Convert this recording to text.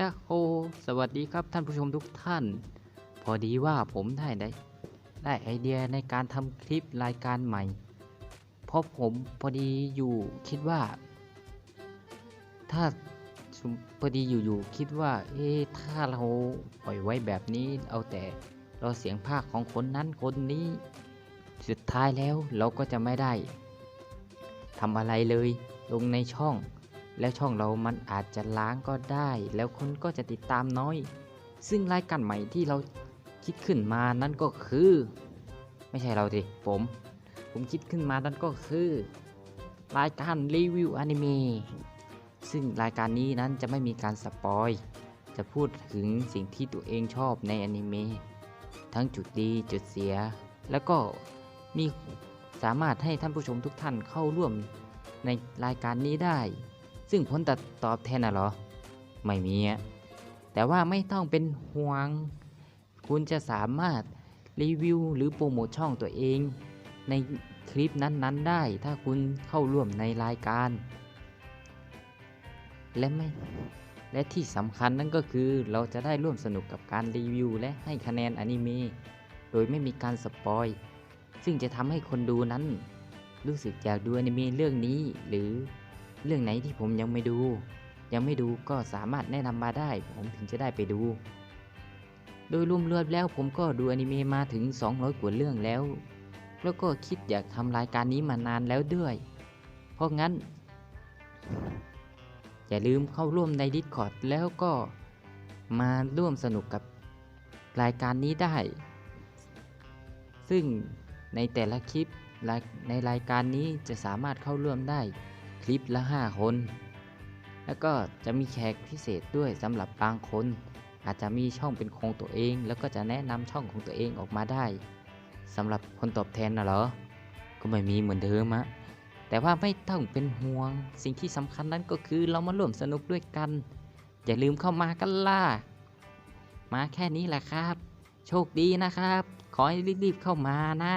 ยะโฮสวัสดีครับท่านผู้ชมทุกท่าน พอดีว่าผมได้ได้ได้ไอเดียในการทำคลิปรายการใหม่ เพราะผมพอดีอยู่คิดว่า ถ้าพอดีอยู่ๆคิดว่า เอ๊ถ้าเราปล่อยไว้แบบนี้ เอาแต่เราเสียงภาคของคนนั้นคนนี้ สุดท้ายแล้วเราก็จะไม่ได้ทำอะไรเลยลงในช่อง แล้วช่องเรามันอาจจะล้างก็ได้ แล้วคนก็จะติดตามน้อย ซึ่งรายการใหม่ที่เราคิดขึ้นมานั่นก็คือ ไม่ใช่เราดิผม ผมคิดขึ้นมานั่นก็คือ รายการรีวิวอนิเมะซึ่งรายการนี้นั้นจะไม่มีการสปอยจะพูดถึงสิ่งที่ตัวเองชอบในอนิเมะทั้งจุดดีจุดเสีย แล้วก็มีสามารถให้ท่านผู้ชมทุกท่านเข้าร่วมในรายการนี้ได้ ซึ่งผลตตอบแทนน่ะเหรอ ไม่มีอะแต่ว่าไม่ต้องเป็นห่วง คุณจะสามารถรีวิวหรือโปรโมทช่องตัวเอง ในคลิปนั้นๆได้ ถ้าคุณเข้าร่วมในรายการ และไม่และที่สำคัญนั่นก็คือเราจะได้ร่วมสนุกกับการรีวิว และให้คะแนนอนิเมะโดยไม่มีการสปอยซึ่งจะทำให้คนดูนั้น รู้สึกอยากดูอนิเมะเรื่องนี้หรือ เรื่องไหนที่ผมยังไม่ดู ยังไม่ดูก็สามารถแนะนำมาได้ ผมถึงจะได้ไปดู โดยรวมๆแล้วผมก็ดูอนิเมะมาถึง 200 กว่าเรื่องแล้ว แล้วก็คิดอยากทำรายการนี้มานานแล้วด้วย เพราะงั้น อย่าลืมเข้าร่วมใน Discord แล้วก็มาร่วมสนุกกับรายการนี้ได้ ซึ่งในแต่ละคลิปในรายการนี้จะสามารถเข้าร่วมได้ คลิปละ 5 คน แล้วก็จะมีแขกพิเศษด้วยสำหรับบางคน อาจจะมีช่องเป็นของตัวเอง แล้วก็จะแนะนำช่องของตัวเองออกมาได้สำหรับคนตอบแทนนะเหรอ ก็ไม่มีเหมือนเดิมอะแต่ว่าไม่ต้องเป็นห่วง สิ่งที่สำคัญนั้นก็คือเรามาร่วมสนุกด้วยกัน อย่าลืมเข้ามากันล่ะ มาแค่นี้แหละครับ โชคดีนะครับ ขอให้รีบๆเข้ามานะ